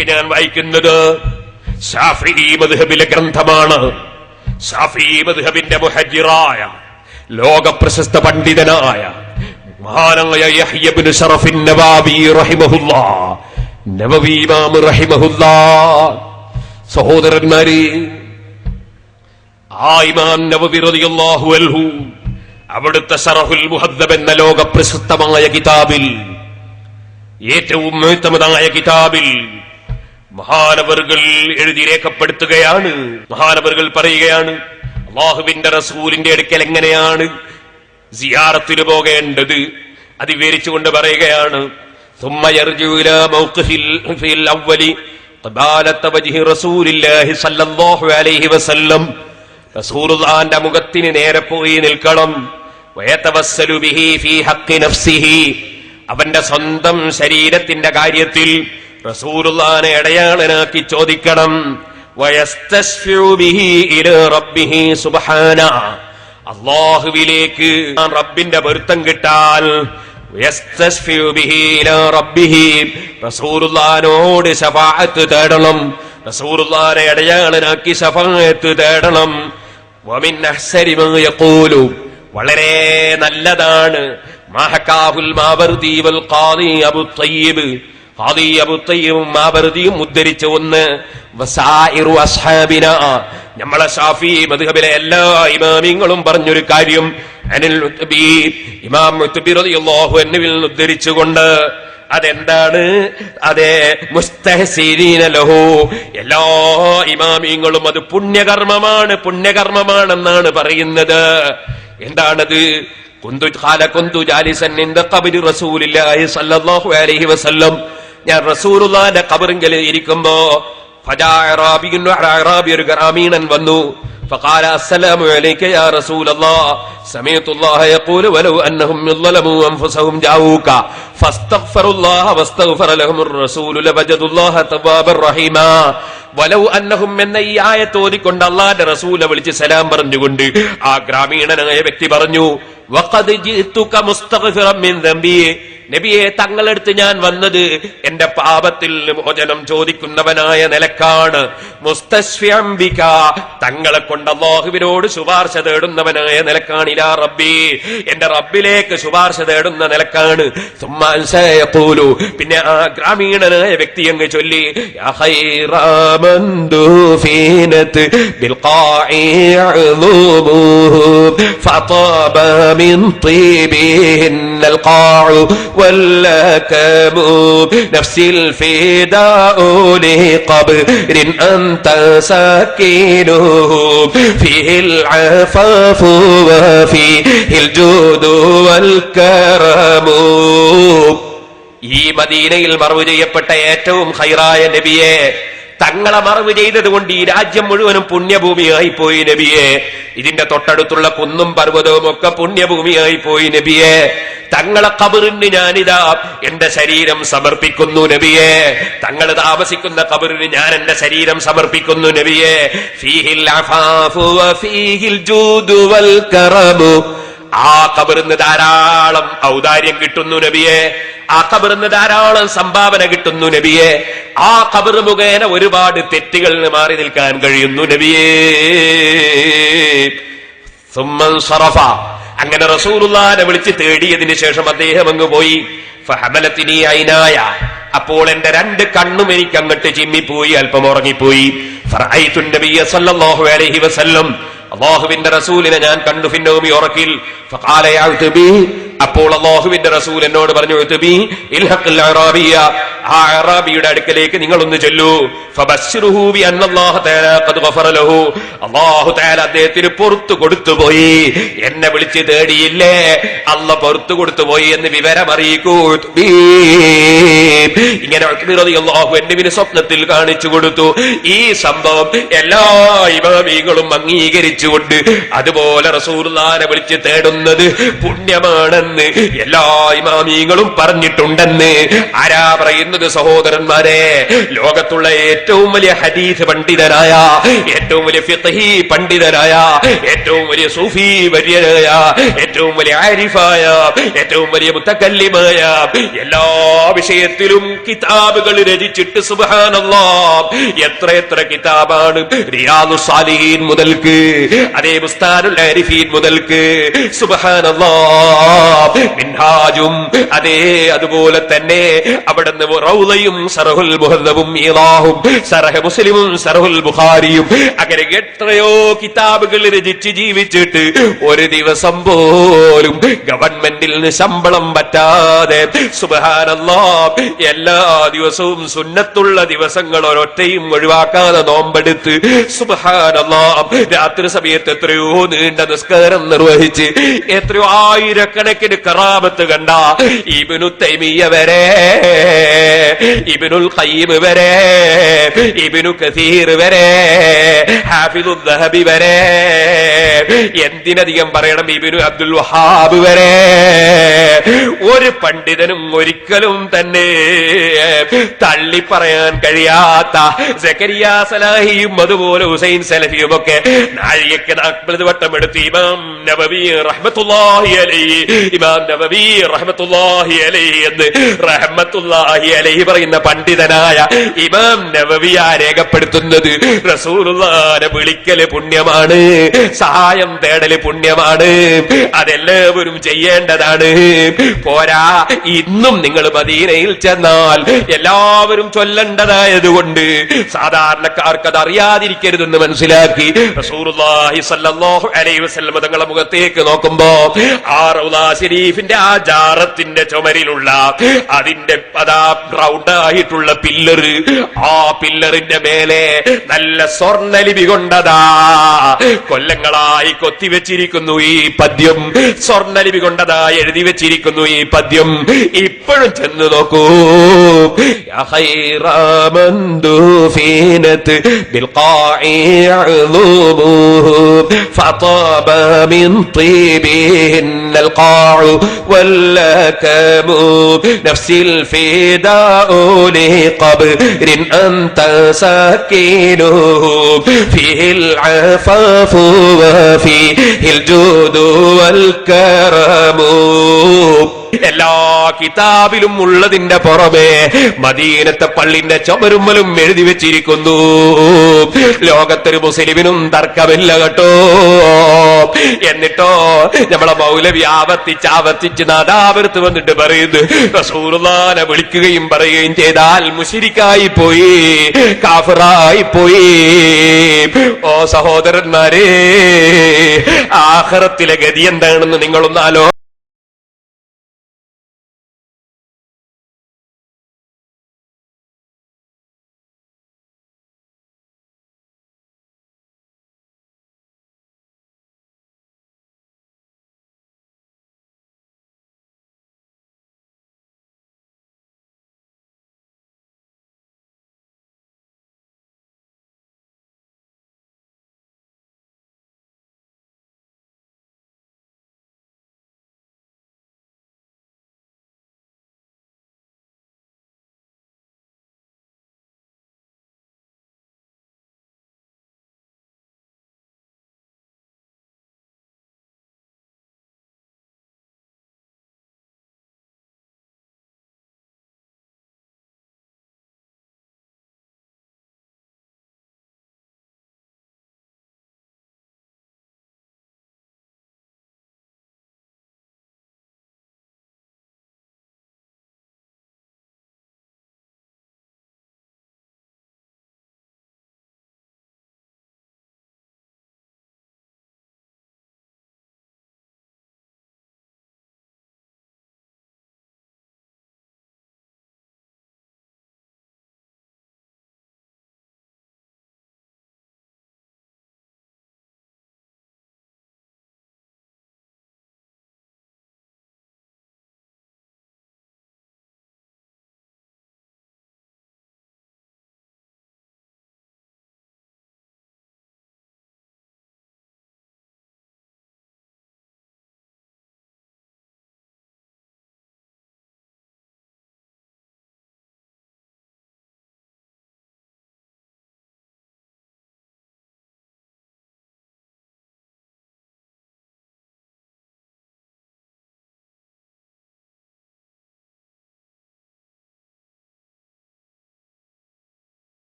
നിങ്ങൾക്ക് ഞാൻ വായിക്കുന്നത് ഷാഫി ഗ്രന്ഥമാണ്. ഷാഫി മുഹജിറായ ലോക പ്രശസ്ത പണ്ഡിതനായ മഹാനായ യഹ്യബ്നു നവാബി നവവി ഇമാം സഹോദരന്മാരെ നവവി റളിയല്ലാഹു അവിടുത്തെ ഷറഫുൽ മുഹദ്ദബ് എന്ന ലോക പ്രശസ്തമായ കിതാബിൽ ഏറ്റവും ഉത്തമതായ കിതാബിൽ മഹാനവറുകൾ എഴുതി രേഖപ്പെടുത്തുകയാണ്. മഹാനവറുകൾ പറയുകയാണ് അള്ളാഹുവിന്റെ റസൂലിന്റെ അടുക്കൽ എങ്ങനെയാണ് സിയാറത്തിന് പോകേണ്ടത്? അത് വിവരിച്ചുകൊണ്ട് പറയുകയാണ് റസൂലുള്ളാന്റെ മുഖത്തിന് നേരെ പോയി നിൽക്കണം. അവന്റെ സ്വന്തം ശരീരത്തിന്റെ കാര്യത്തിൽ റസൂലുള്ളാനെ ഇടയാളനാക്കി ചോദിക്കണം. അള്ളാഹുവിലേക്ക് റബ്ബിന്റെ പൊരുത്തം കിട്ടാൽ റസൂറുല്ലാനോട് ശഫാഅത്ത് തേടണം. റസൂറുല്ലാനെ ഇടയാളനാക്കി ശഫാഅത്ത് തേടണം. വളരെ നല്ലതാണ്. മാഹക്കാഹുൽ മാവർദീവൽ ഖാദി അബു തയ്യിബ്. മാവർദിയും ഉദ്ധരിച്ച ഒന്ന് നമ്മളെ ഷാഫി മദ്ഹബിലെ എല്ലാ ഇമാമിങ്ങളും പറഞ്ഞൊരു കാര്യം അനിൽ ഇമാം അൻഹുവിൽ ഉദ്ധരിച്ചുകൊണ്ട് അതെന്താണ്? അതെ മുസ്തഹസീരീന ലഹു. എല്ലാ ഇമാമിങ്ങളും അത് പുണ്യകർമ്മമാണ് പുണ്യകർമ്മമാണെന്നാണ് പറയുന്നത്. എന്താണത്? കുന്തു ഖാല കുന്തു ജാലിസൻ റസൂലില്ലാഹി സ്വല്ലല്ലാഹു അലൈഹി വസല്ലം. ഞാൻ റസൂലുള്ളാഹിന്റെ ഖബറിങ്കൽ ഇരിക്കുമ്പോ ഫജാ അറാബിയുൻ അറാബി ഒരു ഗ്രാമീണൻ വന്നു فقال السلام عليك يا رسول الله سمعت الله يقول ولو انهم ظلموا انفسهم جاءوك فاستغفروا الله واستغفر لهم الرسول لوجدوا الله توابا رحيما വലൗ അന്നഹും എന്ന ഈ ആയത്ത് ഓതിക്കൊണ്ട് അള്ളാന്റെ റസൂലെ വിളിച്ച് സലാം പറഞ്ഞുകൊണ്ട് ആ ഗ്രാമീണനായ വ്യക്തി പറഞ്ഞു നബിയെ തങ്ങളെടുത്ത് ഞാൻ വന്നത് എന്റെ പാപത്തിൽ മോചനം ചോദിക്കുന്നവനായ നിലക്കാണ്. മുസ്തശ്ഫിഅൻ ബിക. തങ്ങളെ കൊണ്ട് അള്ളാഹുവിനോട് ശുപാർശ തേടുന്നവനായ നിലക്കാണ്. ഇലാ റബ്ബി. എന്റെ റബ്ബിലേക്ക് ശുപാർശ തേടുന്ന നിലക്കാണ്. പോലു പിന്നെ ആ ഗ്രാമീണനായ വ്യക്തി അങ്ങ് ചൊല്ലി ഫീനത്ത് من دفنت بالقاع عظومه فطاب من طيبهن القاع واللكم نفسي الفداء لقبر أنت ساكنه فيه العفاف وفيه الجود والكرم ഈ മദീനയിൽ മറവ് ചെയ്യപ്പെട്ട ഏറ്റവും ഹൈറായ നബിയെ തങ്ങളെ മറവ് ചെയ്തതുകൊണ്ട് ഈ രാജ്യം മുഴുവനും പുണ്യഭൂമിയായി പോയി നബിയെ. ഇതിന്റെ തൊട്ടടുത്തുള്ള കുന്നും പർവതവും ഒക്കെ പുണ്യഭൂമിയായി പോയി നബിയെ. തങ്ങളെ കബറിന് ഞാനിതാ എന്റെ ശരീരം സമർപ്പിക്കുന്നു നബിയെ. തങ്ങൾ താമസിക്കുന്ന കബറിന് ഞാൻ എന്റെ ശരീരം സമർപ്പിക്കുന്നു നബിയെ. ഫീഹിൽ അഫാഫു വഫീഹിൽ ജൂദു വൽ കറമു ആ കബറിന്ന് ധാരാളം ഔദാര്യം കിട്ടുന്നു നബിയെ. ആ കബറിന്ന് ധാരാളം സംഭാവന കിട്ടുന്നു നബിയെ. ആ കബർ മുഖേന ഒരുപാട് തെറ്റുകളിൽ മാറി നിൽക്കാൻ കഴിയുന്നു നബിയേ. സറഫ. അങ്ങനെ റസൂലുള്ളാനെ വിളിച്ച് തേടിയതിനു ശേഷം അദ്ദേഹം അങ്ങ് പോയി. ഐനായ അപ്പോൾ എന്റെ രണ്ട് കണ്ണും എനിക്ക് അങ്ങോട്ട് ചിമ്മിപ്പോയി അല്പം ഉറങ്ങിപ്പോയി. നബിയ സല്ലല്ലാഹു അലൈഹി വസല്ലം. അള്ളാഹുവിന്റെ റസൂലിനെ ഞാൻ കണ്ടു ഫിന്നോമി ഉറക്കിൽ. അപ്പോൾ അള്ളാഹുവിന്റെ റസൂൽ എന്നോട് പറഞ്ഞു ആ അറാബിയുടെ അടുക്കലേക്ക് നിങ്ങൾ ഒന്ന് ചെല്ലൂ തആല അദ്ദേഹത്തിന് പുറത്തു കൊടുത്തുപോയി എന്നെ വിളിച്ച് തേടിയില്ലേ? അല്ല പുറത്തു കൊടുത്തുപോയി എന്ന് വിവരം അറിയിക്കൂ ഇങ്ങനെ അള്ളാഹു എന്നുവിന് സ്വപ്നത്തിൽ കാണിച്ചു കൊടുത്തു. ഈ സംഭവം എല്ലാ ഇമാമികളും അംഗീകരിച്ചുകൊണ്ട് അതുപോലെ റസൂലുള്ളാനെ വിളിച്ച് തേടുന്നത് പുണ്യമാണെന്ന് ഉണ്ടെന്ന് എല്ലാ ഇമാമീങ്ങളും പറഞ്ഞിട്ടുണ്ടെന്ന്. ആരാ പറയുന്നത് സഹോദരന്മാരെ? ലോകത്തുള്ള ഏറ്റവും വലിയ ഹദീസ് പണ്ഡിതരായ ഏറ്റവും വലിയ ഫിത്തഹി പണ്ഡിതരായ ഏറ്റവും വലിയ സൂഫി വര്യനായ ഏറ്റവും വലിയ ആരിഫായ ഏറ്റവും വലിയ മുത്തക്കല്ലിമായ എല്ലാ വിഷയത്തിലും കിതാബുകൾ രചിച്ചിട്ട് സുബാനല്ലാ എത്ര എത്ര കിതാബാണ്. റിയാദു സാലിഹീൻ മുതൽക്ക് അതേ മുസ്താനുൽ ആരിഫീൻ മുതൽക്ക് സുബാനല്ലാ മിൻഹാജും. അതേ അതുപോലെ തന്നെ അവിടുന്ന് റൗലയും സറഹുൽ മുഹദ്ദബും ഈലാഹും സറഹ മുസ്ലിമും സറഹുൽ ബുഖാരിയും അങ്ങനെ എത്രയോ കിതാബുകൾ രചിച്ച് ജീവിച്ചിട്ട് ഒരു ദിവസം പോലും ഗവൺമെന്റിൽ നിന്ന് ശമ്പളം പറ്റാതെ സുബഹാനല്ലാ എല്ലാ ദിവസവും സുന്നത്തുള്ള ദിവസങ്ങൾ ഒരൊറ്റയും ഒഴിവാക്കാതെ നോമ്പെടുത്ത് സുബഹാനല്ലാ രാത്രി സമയത്ത് എത്രയോ നീണ്ട നിസ്കാരം നിർവഹിച്ച് എത്രയോ ആയിരക്കണക്കിന് കറാമത്ത് കണ്ട ഇബിനു തൈമിയ വരെ ഇബിനുൽ ഖയ്യിം വരെ ഇബിനു കസീർ വരെ ഹാഫിദു ദഹബി വരെ എന്തിനധികം പറയണം ഇബിനു അബ്ദുൽ വഹാബ് വരെ. ഒരു പണ്ഡിതനും ഒരിക്കലും തന്നെ തള്ളി പറയാൻ കഴിയാത്ത സക്കരിയ സലാഹിയും അതുപോലെ ഹുസൈൻ സലഫിയും ഒക്കെ നാഴികക്ക് നാൽപ്പത് വട്ടം എടുത്ത് ഇമാം നബവി അലൈഹി ഇമാം അലൈഹി എന്ന് അലൈഹി പറയുന്ന പണ്ഡിതനായ ഇമാം നബവിയ രേഖപ്പെടുത്തുന്നത്. റസൂലുള്ളാനെ വിളിക്കൽ പുണ്യമാണ് സഹായം തേടൽ പുണ്യമാണ് അതെല്ലാവരും ചെയ്യേണ്ടതാണ്. പോരാ ഇന്നും നിങ്ങൾ മദീനയിൽ ചെന്നാൽ എല്ലാവരും ചൊല്ലേണ്ടതായതുകൊണ്ട് സാധാരണക്കാർക്ക് അത് അറിയാതിരിക്കരുതെന്ന് മനസ്സിലാക്കി റസൂലുള്ളാഹി സ്വല്ലല്ലാഹു അലൈഹി വസല്ലം തങ്ങളുടെ മുഖത്തേക്ക് നോക്കുമ്പോ ആ റൗദാ ശരീഫിന്റെ ആ ജാറത്തിന്റെ ചുമരിലുള്ള അതിന്റെ അതാ ഗ്രൗണ്ട് ആയിട്ടുള്ള പില്ലറ് ആ പില്ലറിന്റെ മേലെ നല്ല സ്വർണ്ണലിപി കൊണ്ടതാ കൊല്ലങ്ങളായി കൊത്തിവെച്ചിരിക്കുന്നു ഈ പദ്യം സ്വർണ്ണലിപി കൊണ്ടതാ എഴുതി വെച്ചിരിക്കുന്നു ഈ പദ്യം ഇപ്പോഴും ചെന്ന് നോക്കൂ يا خير من دفنت بالقاع عظومه فطاب من طيبهن القاع ولا واللكم نفسي الفداء لقبر أنت ساكنه. فيه العفاف وفيه الجود والكرم. لا കിതാബിലും ഉള്ളതിന്റെ പുറമെ മദീനത്തെ പള്ളിന്റെ ചുമരുമ്മലും എഴുതി വെച്ചിരിക്കുന്നു. ലോകത്തൊരു മുസ്ലിമിനും തർക്കമില്ല കേട്ടോ. എന്നിട്ടോ നമ്മളെ മൗലവി ആവർത്തിച്ച് ആവർത്തിച്ച് നാദാപുരത്ത് വന്നിട്ട് പറയുന്നു റസൂറുല്ലാനെ വിളിക്കുകയും പറയുകയും ചെയ്താൽ മുഷിരിക്കായി പോയി കാഫറായി പോയി. ഓ സഹോദരന്മാരെ ആഹ്റത്തിലെ ഗതി എന്താണെന്ന് നിങ്ങളൊന്ന് ആലോ